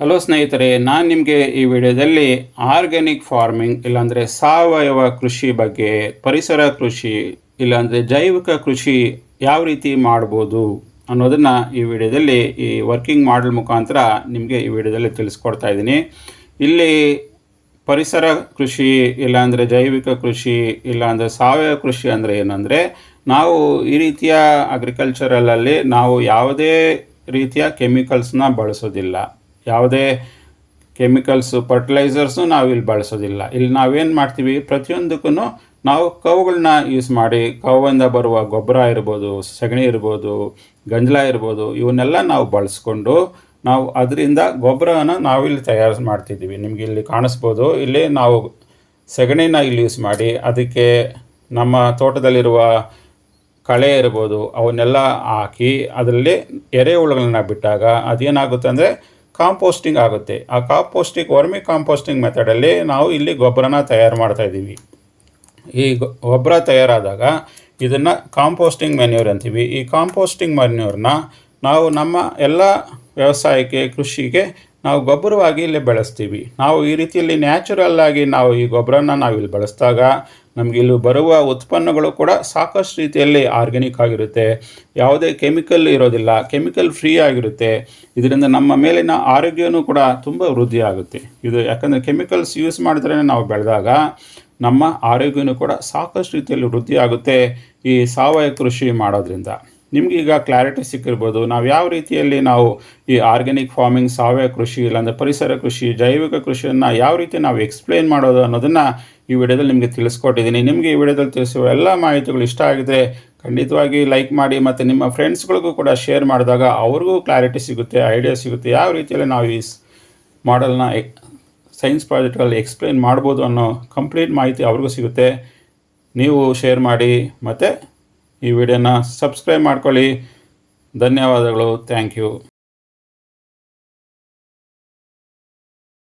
Hello ಸ್ನೇಹಿತರೆ, ನಾನು ನಿಮಗೆ ಈ ವಿಡಿಯೋದಲ್ಲಿ ಆರ್ಗ್ಯಾನಿಕ್ ಫಾರ್ಮಿಂಗ್, ಇಲ್ಲಾಂದರೆ ಸಾವಯವ ಕೃಷಿ ಬಗ್ಗೆ, ಪರಿಸರ ಕೃಷಿ, ಇಲ್ಲಾಂದರೆ ಜೈವಿಕ ಕೃಷಿ ಯಾವ ರೀತಿ ಮಾಡ್ಬೋದು ಅನ್ನೋದನ್ನು ಈ ವಿಡಿಯೋದಲ್ಲಿ, ಈ ವರ್ಕಿಂಗ್ ಮಾಡಲ್ ಮುಖಾಂತರ ನಿಮಗೆ ಈ ವಿಡಿಯೋದಲ್ಲಿ ತಿಳಿಸ್ಕೊಡ್ತಾ ಇದ್ದೀನಿ. ಇಲ್ಲಿ ಪರಿಸರ ಕೃಷಿ, ಇಲ್ಲಾಂದರೆ ಜೈವಿಕ ಕೃಷಿ, ಇಲ್ಲಾಂದರೆ ಸಾವಯವ ಕೃಷಿ ಅಂದರೆ ಏನಂದರೆ, ನಾವು ಈ ರೀತಿಯ ಅಗ್ರಿಕಲ್ಚರಲಲ್ಲಿ ನಾವು ಯಾವುದೇ ರೀತಿಯ ಕೆಮಿಕಲ್ಸ್ನ ಬಳಸೋದಿಲ್ಲ. ಯಾವುದೇ ಕೆಮಿಕಲ್ಸು ಫರ್ಟಿಲೈಸರ್ಸು ನಾವು ಇಲ್ಲಿ ಬಳಸೋದಿಲ್ಲ. ಇಲ್ಲಿ ನಾವೇನು ಮಾಡ್ತೀವಿ? ಪ್ರತಿಯೊಂದಕ್ಕೂ ನಾವು ಕವುಗಳನ್ನ ಯೂಸ್ ಮಾಡಿ ಕವಿಂದ ಬರುವ ಗೊಬ್ಬರ ಇರ್ಬೋದು, ಸಗಣಿ ಇರ್ಬೋದು, ಗಂಜಲ ಇರ್ಬೋದು, ಇವನ್ನೆಲ್ಲ ನಾವು ಬಳಸ್ಕೊಂಡು ನಾವು ಅದರಿಂದ ಗೊಬ್ಬರನ ನಾವಿಲ್ಲಿ ತಯಾರು ಮಾಡ್ತಿದ್ದೀವಿ. ನಿಮಗೆ ಇಲ್ಲಿ ಕಾಣಿಸ್ಬೋದು. ಇಲ್ಲಿ ನಾವು ಸಗಣಿನ ಇಲ್ಲಿ ಯೂಸ್ ಮಾಡಿ, ಅದಕ್ಕೆ ನಮ್ಮ ತೋಟದಲ್ಲಿರುವ ಕಳೆ ಇರ್ಬೋದು, ಅವನ್ನೆಲ್ಲ ಹಾಕಿ, ಅದರಲ್ಲಿ ಎರೆಹುಳುಗಳನ್ನ ಬಿಟ್ಟಾಗ ಅದೇನಾಗುತ್ತೆ ಅಂದರೆ ಕಾಂಪೋಸ್ಟಿಂಗ್ ಆಗುತ್ತೆ. ಆ ಕಾಂಪೋಸ್ಟಿಂಗ್, ವರ್ಮಿ ಕಾಂಪೋಸ್ಟಿಂಗ್ ಮೆಥಡಲ್ಲಿ ನಾವು ಇಲ್ಲಿ ಗೊಬ್ಬರನ ತಯಾರು ಮಾಡ್ತಾ ಇದ್ದೀವಿ. ಈ ಗೊಬ್ಬರ ತಯಾರಾದಾಗ ಇದನ್ನು ಕಾಂಪೋಸ್ಟಿಂಗ್ ಮೆನ್ಯೂರ್ ಅಂತೀವಿ. ಈ ಕಾಂಪೋಸ್ಟಿಂಗ್ ಮೆನ್ಯೂರ್ನ ನಾವು ನಮ್ಮ ಎಲ್ಲ ವ್ಯವಸಾಯಕ್ಕೆ, ಕೃಷಿಗೆ ನಾವು ಗೊಬ್ಬರವಾಗಿ ಇಲ್ಲಿ ಬೆಳೆಸ್ತೀವಿ. ನಾವು ಈ ರೀತಿಯಲ್ಲಿ ನ್ಯಾಚುರಲ್ಲಾಗಿ ನಾವು ಈ ಗೊಬ್ಬರನ ನಾವು ಇಲ್ಲಿ ಬಳಸಿದಾಗ ನಮಗೆ ಇಲ್ಲಿ ಬರುವ ಉತ್ಪನ್ನಗಳು ಕೂಡ ಸಾಕಷ್ಟು ರೀತಿಯಲ್ಲಿ ಆರ್ಗ್ಯಾನಿಕ್ ಆಗಿರುತ್ತೆ. ಯಾವುದೇ ಕೆಮಿಕಲ್ ಇರೋದಿಲ್ಲ. ಕೆಮಿಕಲ್ ಫ್ರೀ ಆಗಿರುತ್ತೆ. ಇದರಿಂದ ನಮ್ಮ ಮೇಲಿನ ಆರೋಗ್ಯವೂ ಕೂಡ ತುಂಬ ವೃದ್ಧಿ ಆಗುತ್ತೆ. ಇದು ಯಾಕಂದರೆ ಕೆಮಿಕಲ್ಸ್ ಯೂಸ್ ಮಾಡಿದ್ರೇ ನಾವು ಬೆಳೆದಾಗ ನಮ್ಮ ಆರೋಗ್ಯನೂ ಕೂಡ ಸಾಕಷ್ಟು ರೀತಿಯಲ್ಲಿ ವೃದ್ಧಿ ಆಗುತ್ತೆ ಈ ಸಾವಯವ ಕೃಷಿ ಮಾಡೋದ್ರಿಂದ. ನಿಮ್ಗೆ ಈಗ ಕ್ಲಾರಿಟಿ ಸಿಕ್ಕಿರ್ಬೋದು. ನಾವು ಯಾವ ರೀತಿಯಲ್ಲಿ ನಾವು ಈ ಆರ್ಗ್ಯಾನಿಕ್ ಫಾರ್ಮಿಂಗ್ ಸಾವಯವ ಕೃಷಿ, ಇಲ್ಲಾಂದರೆ ಪರಿಸರ ಕೃಷಿ, ಜೈವಿಕ ಕೃಷಿಯನ್ನು ಯಾವ ರೀತಿ ನಾವು ಎಕ್ಸ್ಪ್ಲೇನ್ ಮಾಡೋದು ಅನ್ನೋದನ್ನು ಈ ವಿಡಿಯೋದಲ್ಲಿ ನಿಮಗೆ ತಿಳಿಸ್ಕೊಟ್ಟಿದ್ದೀನಿ. ನಿಮಗೆ ಈ ವಿಡಿಯೋದಲ್ಲಿ ತಿಳಿಸುವ ಎಲ್ಲ ಮಾಹಿತಿಗಳು ಇಷ್ಟ ಆಗಿದ್ರೆ ಖಂಡಿತವಾಗಿ ಲೈಕ್ ಮಾಡಿ ಮತ್ತು ನಿಮ್ಮ ಫ್ರೆಂಡ್ಸ್ಗಳಿಗೂ ಕೂಡ ಶೇರ್ ಮಾಡಿದಾಗ ಅವ್ರಿಗೂ ಕ್ಲಾರಿಟಿ ಸಿಗುತ್ತೆ ಐಡಿಯಾ ಸಿಗುತ್ತೆ. ಯಾವ ರೀತಿಯಲ್ಲಿ ನಾವು ಈ ಮಾಡಲ್ನ ಸೈನ್ಸ್ ಪ್ರಾಜೆಕ್ಟ್ಗಳಲ್ಲಿ ಎಕ್ಸ್ಪ್ಲೈನ್ ಮಾಡ್ಬೋದು ಅನ್ನೋ ಕಂಪ್ಲೀಟ್ ಮಾಹಿತಿ ಅವ್ರಿಗೂ ಸಿಗುತ್ತೆ. ನೀವು ಶೇರ್ ಮಾಡಿ ಮತ್ತು ಈ ವಿಡಿಯೋನ ಸಬ್ಸ್ಕ್ರೈಬ್ ಮಾಡ್ಕೊಳ್ಳಿ. ಧನ್ಯವಾದಗಳು. Thank you